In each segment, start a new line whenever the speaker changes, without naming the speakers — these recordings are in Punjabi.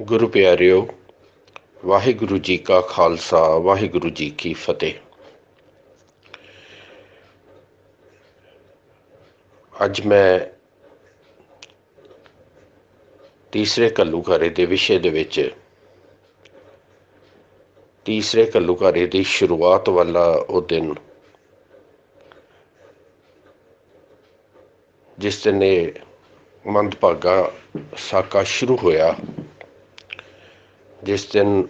ਗੁਰੂ ਪਿਆਰਿਓ, ਵਾਹਿਗੁਰੂ ਜੀ ਕਾ ਖਾਲਸਾ, ਵਾਹਿਗੁਰੂ ਜੀ ਕੀ ਫਤਿਹ। ਅੱਜ ਮੈਂ ਤੀਸਰੇ ਘੱਲੂਘਾਰੇ ਦੇ ਵਿਸ਼ੇ ਦੇ ਵਿੱਚ ਤੀਸਰੇ ਘੱਲੂਘਾਰੇ ਦੀ ਸ਼ੁਰੂਆਤ ਵਾਲਾ ਉਹ ਦਿਨ, ਜਿਸ ਦਿਨ ਇਹ ਮੰਦਭਾਗਾ ਸਾਕਾ ਸ਼ੁਰੂ ਹੋਇਆ। ਜਿਸ ਦਿਨ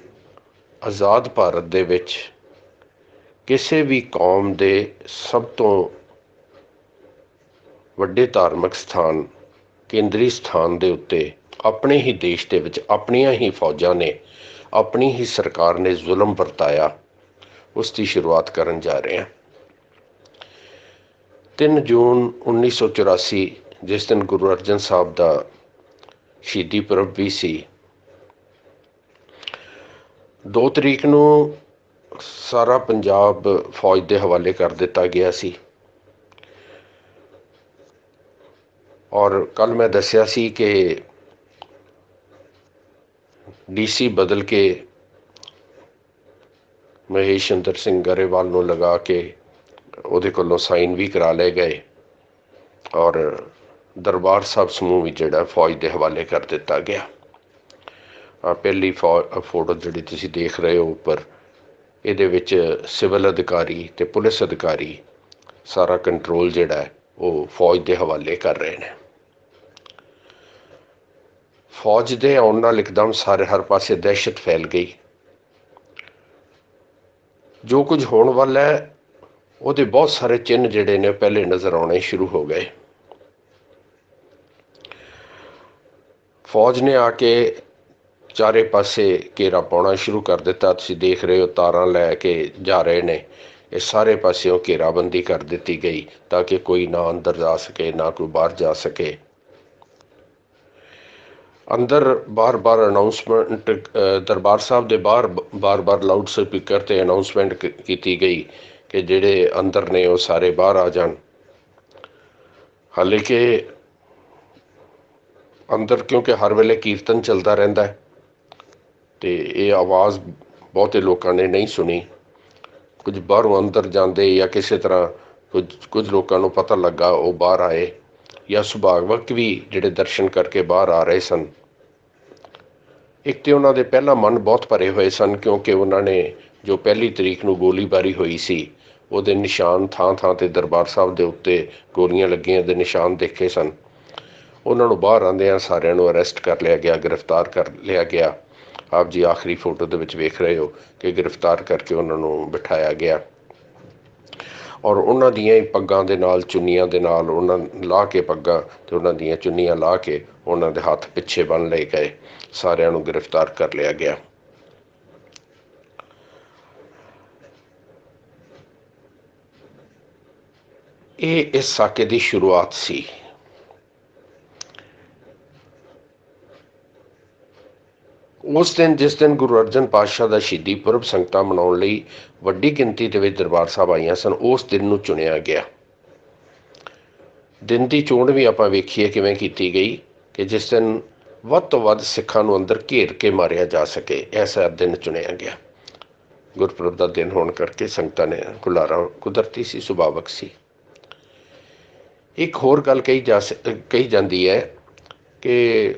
ਆਜ਼ਾਦ ਭਾਰਤ ਦੇ ਵਿੱਚ ਕਿਸੇ ਵੀ ਕੌਮ ਦੇ ਸਭ ਤੋਂ ਵੱਡੇ ਧਾਰਮਿਕ ਸਥਾਨ, ਕੇਂਦਰੀ ਸਥਾਨ ਦੇ ਉੱਤੇ ਆਪਣੇ ਹੀ ਦੇਸ਼ ਦੇ ਵਿੱਚ ਆਪਣੀਆਂ ਹੀ ਫੌਜਾਂ ਨੇ, ਆਪਣੀ ਹੀ ਸਰਕਾਰ ਨੇ ਜ਼ੁਲਮ ਵਰਤਾਇਆ ਉਸ ਦੀ ਸ਼ੁਰੂਆਤ ਕਰਨ ਜਾ ਰਹੇ ਹਾਂ। 3 ਜੂਨ 1984 ਜਿਸ ਦਿਨ ਗੁਰੂ ਅਰਜਨ ਸਾਹਿਬ ਦਾ ਸ਼ਹੀਦੀ ਪੁਰਬ ਵੀ ਸੀ 2 ਤਰੀਕ ਨੂੰ ਸਾਰਾ ਪੰਜਾਬ ਫੌਜ ਦੇ ਹਵਾਲੇ ਕਰ ਦਿੱਤਾ ਗਿਆ ਸੀ। ਔਰ ਕੱਲ ਮੈਂ ਦੱਸਿਆ ਸੀ ਕਿ ਡੀਸੀ ਬਦਲ ਕੇ ਮਹੇਸ਼ ਮਹੇਸ਼ੰਦਰ ਸਿੰਘ ਗਰੇਵਾਲ ਨੂੰ ਲਗਾ ਕੇ ਉਹਦੇ ਕੋਲੋਂ ਸਾਈਨ ਵੀ ਕਰਾ ਲਏ ਗਏ। ਔਰ ਦਰਬਾਰ ਸਾਹਿਬ ਸਮੂਹ ਵੀ ਜਿਹੜਾ ਫੌਜ ਦੇ ਹਵਾਲੇ ਕਰ ਦਿੱਤਾ ਗਿਆ। ਪਹਿਲੀ ਫੋਟੋ ਜਿਹੜੀ ਤੁਸੀਂ ਦੇਖ ਰਹੇ ਹੋ ਉੱਪਰ, ਇਹਦੇ ਵਿੱਚ ਸਿਵਲ ਅਧਿਕਾਰੀ ਤੇ ਪੁਲਿਸ ਅਧਿਕਾਰੀ ਸਾਰਾ ਕੰਟਰੋਲ ਜਿਹੜਾ ਉਹ ਫੌਜ ਦੇ ਹਵਾਲੇ ਕਰ ਰਹੇ ਨੇ। ਫੌਜ ਦੇ ਆਉਣ ਨਾਲ ਇੱਕਦਮ ਸਾਰੇ ਹਰ ਪਾਸੇ ਦਹਿਸ਼ਤ ਫੈਲ ਗਈ। ਜੋ ਕੁਝ ਹੋਣ ਵਾਲਾ ਹੈ, ਉਹਦੇ ਬਹੁਤ ਸਾਰੇ ਚਿੰਨ ਜਿਹੜੇ ਨੇ ਪਹਿਲੇ ਨਜ਼ਰ ਆਉਣੇ ਸ਼ੁਰੂ ਹੋ ਗਏ। ਫੌਜ ਨੇ ਆ ਕੇ ਚਾਰੇ ਪਾਸੇ ਘੇਰਾ ਪਾਉਣਾ ਸ਼ੁਰੂ ਕਰ ਦਿੱਤਾ। ਤੁਸੀਂ ਦੇਖ ਰਹੇ ਹੋ ਤਾਰਾਂ ਲੈ ਕੇ ਜਾ ਰਹੇ ਨੇ। ਇਹ ਸਾਰੇ ਪਾਸਿਓਂ ਘੇਰਾਬੰਦੀ ਕਰ ਦਿੱਤੀ ਗਈ ਤਾਂ ਕਿ ਕੋਈ ਨਾ ਅੰਦਰ ਜਾ ਸਕੇ, ਨਾ ਕੋਈ ਬਾਹਰ ਜਾ ਸਕੇ। ਅੰਦਰ ਬਾਰ-ਬਾਰ ਅਨਾਉਂਸਮੈਂਟ ਦਰਬਾਰ ਸਾਹਿਬ ਦੇ ਬਾਹਰ ਬਾਰ-ਬਾਰ ਲਾਊਡ ਸਪੀਕਰ ਤੇ ਅਨਾਉਂਸਮੈਂਟ ਕੀਤੀ ਗਈ ਕਿ ਜਿਹੜੇ ਅੰਦਰ ਨੇ ਉਹ ਸਾਰੇ ਬਾਹਰ ਆ ਜਾਣ। ਹਾਲੇ ਕਿ ਅੰਦਰ ਕਿਉਂਕਿ ਹਰ ਵੇਲੇ ਕੀਰਤਨ ਚੱਲਦਾ ਰਹਿੰਦਾ ਹੈ। ਤੇ ਇਹ ਆਵਾਜ਼ ਬਹੁਤੇ ਲੋਕਾਂ ਨੇ ਨਹੀਂ ਸੁਣੀ। ਕੁਝ ਬਾਹਰੋਂ ਅੰਦਰ ਜਾਂਦੇ ਜਾਂ ਕਿਸੇ ਤਰ੍ਹਾਂ ਕੁਝ ਕੁਝ ਲੋਕਾਂ ਨੂੰ ਪਤਾ ਲੱਗਾ ਉਹ ਬਾਹਰ ਆਏ ਜਾਂ ਸੁਭਾਗਵਕ ਵੀ ਜਿਹੜੇ ਦਰਸ਼ਨ ਕਰਕੇ ਬਾਹਰ ਆ ਰਹੇ ਸਨ। ਇੱਕ ਤੇ ਉਹਨਾਂ ਦੇ ਪਹਿਲਾ ਮਨ ਬਹੁਤ ਭਰੇ ਹੋਏ ਸਨ ਕਿਉਂਕਿ ਉਹਨਾਂ ਨੇ ਜੋ ਪਹਿਲੀ ਤਰੀਕ ਨੂੰ ਗੋਲੀਬਾਰੀ ਹੋਈ ਸੀ, ਉਹਦੇ ਨਿਸ਼ਾਨ ਥਾਂ-ਥਾਂ ਤੇ ਦਰਬਾਰ ਸਾਹਿਬ ਦੇ ਉੱਤੇ ਗੋਲੀਆਂ ਲੱਗੀਆਂ ਦੇ ਨਿਸ਼ਾਨ ਦੇਖੇ ਸਨ। ਉਹਨਾਂ ਨੂੰ ਬਾਹਰ ਆਂਦਿਆਂ ਸਾਰਿਆਂ ਨੂੰ ਅਰੈਸਟ ਕਰ ਲਿਆ ਗਿਆ, ਗ੍ਰਿਫਤਾਰ ਕਰ ਲਿਆ ਗਿਆ। ਆਪ ਜੀ ਆਖਰੀ ਫੋਟੋ ਦੇ ਵਿੱਚ ਵੇਖ ਰਹੇ ਹੋ ਕਿ ਗ੍ਰਿਫਤਾਰ ਕਰਕੇ ਉਹਨਾਂ ਨੂੰ ਬਿਠਾਇਆ ਗਿਆ। ਔਰ ਉਹਨਾਂ ਦੀਆਂ ਹੀ ਪੱਗਾਂ ਦੇ ਨਾਲ, ਚੁੰਨੀਆਂ ਦੇ ਨਾਲ, ਉਹਨਾਂ ਲਾ ਕੇ ਪੱਗਾਂ ਤੇ ਉਹਨਾਂ ਦੀਆਂ ਚੁੰਨੀਆਂ ਲਾ ਕੇ ਉਹਨਾਂ ਦੇ ਹੱਥ ਪਿੱਛੇ ਬੰਨ ਲਏ ਗਏ। ਸਾਰਿਆਂ ਨੂੰ ਗ੍ਰਿਫਤਾਰ ਕਰ ਲਿਆ ਗਿਆ। ਇਹ ਇਸ ਸਾਕੇ ਦੀ ਸ਼ੁਰੂਆਤ ਸੀ। ਉਸ ਦਿਨ, ਜਿਸ ਦਿਨ ਗੁਰੂ ਅਰਜਨ ਪਾਤਸ਼ਾਹ ਦਾ ਸ਼ਹੀਦੀ ਪੁਰਬ ਸੰਗਤਾਂ ਮਨਾਉਣ ਲਈ ਵੱਡੀ ਗਿਣਤੀ ਦੇ ਵਿੱਚ ਦਰਬਾਰ ਸਾਹਿਬ ਆਈਆਂ ਸਨ, ਉਸ ਦਿਨ ਨੂੰ ਚੁਣਿਆ ਗਿਆ। ਦਿਨ ਦੀ ਚੋਣ ਵੀ ਆਪਾਂ ਵੇਖੀਏ ਕਿਵੇਂ ਕੀਤੀ ਗਈ ਕਿ ਜਿਸ ਦਿਨ ਵੱਧ ਤੋਂ ਵੱਧ ਸਿੱਖਾਂ ਨੂੰ ਅੰਦਰ ਘੇਰ ਕੇ ਮਾਰਿਆ ਜਾ ਸਕੇ, ਐਸਾ ਦਿਨ ਚੁਣਿਆ ਗਿਆ। ਗੁਰਪੁਰਬ ਦਾ ਦਿਨ ਹੋਣ ਕਰਕੇ ਸੰਗਤਾਂ ਨੇ ਕੁਲਾਰਾ ਕੁਦਰਤੀ ਸੀ, ਸੁਭਾਵਕ ਸੀ। ਇੱਕ ਹੋਰ ਗੱਲ ਕਹੀ ਜਾ ਕਹੀ ਜਾਂਦੀ ਹੈ ਕਿ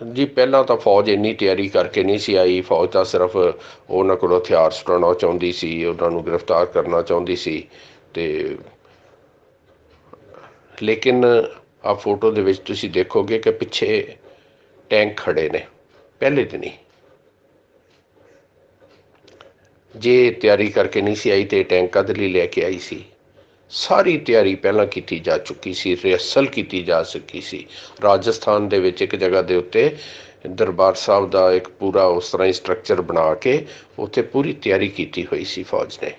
ਜੀ ਪਹਿਲਾਂ ਤਾਂ ਫੌਜ ਇੰਨੀ ਤਿਆਰੀ ਕਰਕੇ ਨਹੀਂ ਸੀ ਆਈ। ਫੌਜ ਤਾਂ ਸਿਰਫ ਉਹਨਾਂ ਕੋਲ ਹਥਿਆਰ ਸੁਟਾਉਣਾ ਚਾਹੁੰਦੀ ਸੀ, ਉਹਨਾਂ ਨੂੰ ਗ੍ਰਿਫਤਾਰ ਕਰਨਾ ਚਾਹੁੰਦੀ ਸੀ ਤੇ ਲੇਕਿਨ ਆ ਫੋਟੋ ਦੇ ਵਿੱਚ ਤੁਸੀਂ ਦੇਖੋਗੇ ਕਿ ਪਿੱਛੇ ਟੈਂਕ ਖੜੇ ਨੇ, ਪਹਿਲੇ ਦਿਨ ਹੀ। ਜੇ ਤਿਆਰੀ ਕਰਕੇ ਨਹੀਂ ਸੀ ਆਈ ਤੇ ਟੈਂਕ ਕਦ ਲਈ ਲੈ ਕੇ ਆਈ ਸੀ। ਸਾਰੀ ਤਿਆਰੀ ਪਹਿਲਾਂ ਕੀਤੀ ਜਾ ਚੁੱਕੀ ਸੀ ਰਿਹਰਸਲ ਕੀਤੀ ਜਾ ਸਕੀ ਸੀ। ਰਾਜਸਥਾਨ ਦੇ ਵਿੱਚ ਇੱਕ ਜਗ੍ਹਾ ਦੇ ਉੱਤੇ ਦਰਬਾਰ ਸਾਹਿਬ ਦਾ ਇੱਕ ਪੂਰਾ ਉਸ ਤਰ੍ਹਾਂ ਹੀ ਸਟਰਕਚਰ ਬਣਾ ਕੇ ਉੱਥੇ ਪੂਰੀ ਤਿਆਰੀ ਕੀਤੀ ਹੋਈ ਸੀ ਫੌਜ ਨੇ।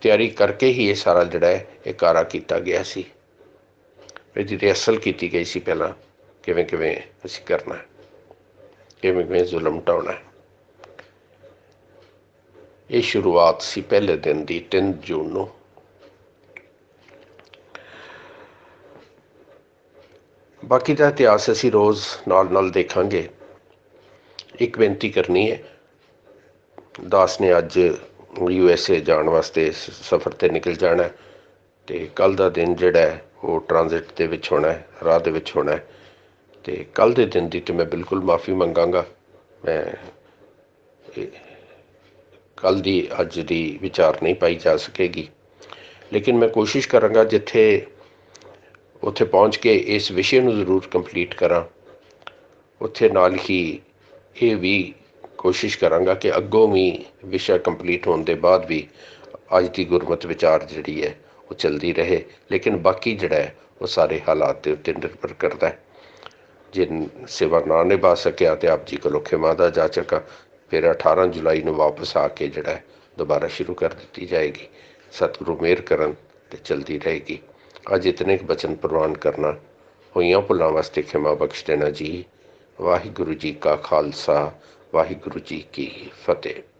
ਤਿਆਰੀ ਕਰਕੇ ਹੀ ਇਹ ਸਾਰਾ ਜਿਹੜਾ ਹੈ, ਇਹ ਕਾਰਾ ਕੀਤਾ ਗਿਆ ਸੀ। ਇਹਦੀ ਰਿਹਰਸਲ ਕੀਤੀ ਗਈ ਸੀ ਪਹਿਲਾਂ ਕਿਵੇਂ ਕਿਵੇਂ ਅਸੀਂ ਕਰਨਾ ਕਿਵੇਂ ਕਿਵੇਂ ਜ਼ੁਲਮ ਟਾਉਣਾ ਇਹ ਸ਼ੁਰੂਆਤ ਸੀ ਪਹਿਲੇ ਦਿਨ ਦੀ 3 ਜੂਨ ਨੂੰ। ਬਾਕੀ ਦਾ ਇਤਿਹਾਸ ਅਸੀਂ ਰੋਜ਼ ਨਾਲ ਨਾਲ ਦੇਖਾਂਗੇ। ਇੱਕ ਬੇਨਤੀ ਕਰਨੀ ਹੈ। ਦਾਸ ਨੇ ਅੱਜ ਯੂ ਐਸ ਏ ਜਾਣ ਵਾਸਤੇ ਸਫ਼ਰ ਤੇ ਨਿਕਲ ਜਾਣਾ ਹੈ ਤੇ ਕੱਲ ਦਾ ਦਿਨ ਜਿਹੜਾ ਹੈ, ਉਹ ਟ੍ਰਾਂਜ਼ਿਟ ਦੇ ਵਿੱਚ ਹੋਣਾ ਹੈ, ਰਾਹ ਦੇ ਵਿੱਚ ਹੋਣਾ ਹੈ। ਤੇ ਕੱਲ ਦੇ ਦਿਨ ਦੀ ਤੇ ਮੈਂ ਬਿਲਕੁਲ ਮਾਫੀ ਮੰਗਾਂਗਾ। ਮੈਂ ਕੱਲ ਦੀ, ਅੱਜ ਦੀ ਵਿਚਾਰ ਨਹੀਂ ਪਾਈ ਜਾ ਸਕੇਗੀ। ਲੇਕਿਨ ਮੈਂ ਕੋਸ਼ਿਸ਼ ਕਰਾਂਗਾ ਜਿੱਥੇ, ਉੱਥੇ ਪਹੁੰਚ ਕੇ ਇਸ ਵਿਸ਼ੇ ਨੂੰ ਜ਼ਰੂਰ ਕੰਪਲੀਟ ਕਰਾਂ। ਉੱਥੇ ਨਾਲ ਹੀ ਇਹ ਵੀ ਕੋਸ਼ਿਸ਼ ਕਰਾਂਗਾ ਕਿ ਅੱਗੋਂ ਵੀ ਵਿਸ਼ਾ ਕੰਪਲੀਟ ਹੋਣ ਦੇ ਬਾਅਦ ਵੀ ਅੱਜ ਦੀ ਗੁਰਮਤ ਵਿਚਾਰ ਜਿਹੜੀ ਹੈ, ਉਹ ਚੱਲਦੀ ਰਹੇ। ਲੇਕਿਨ ਬਾਕੀ ਜਿਹੜਾ ਹੈ, ਉਹ ਸਾਰੇ ਹਾਲਾਤ ਦੇ ਉੱਤੇ ਨਿਰਭਰ ਕਰਦਾ ਹੈ। ਜੇ ਸੇਵਾ ਨਾ ਨਿਭਾ ਸਕਿਆ ਤੇ ਆਪ ਜੀ ਕੋਲੋਂ ਖਿਮਾ ਦਾ ਜਾਚਕ ਫਿਰ 18 ਜੁਲਾਈ ਨੂੰ ਵਾਪਸ ਆ ਕੇ ਜਿਹੜਾ ਦੁਬਾਰਾ ਸ਼ੁਰੂ ਕਰ ਦਿੱਤੀ ਜਾਏਗੀ। ਸਤਿਗੁਰੂ ਮਿਹਰ ਕਰਨ ਤੇ ਚਲਦੀ ਰਹੇਗੀ। ਅੱਜ ਇਤਨੇ ਕੁ ਬਚਨ ਪ੍ਰਵਾਨ ਕਰਨਾ, ਹੋਈਆਂ ਭੁੱਲਾਂ ਵਾਸਤੇ ਖਿਮਾ ਬਖਸ਼ ਦੇਣਾ ਜੀ। ਵਾਹਿਗੁਰੂ ਜੀ ਕਾ ਖਾਲਸਾ, ਵਾਹਿਗੁਰੂ ਜੀ ਕੀ ਫਤਿਹ।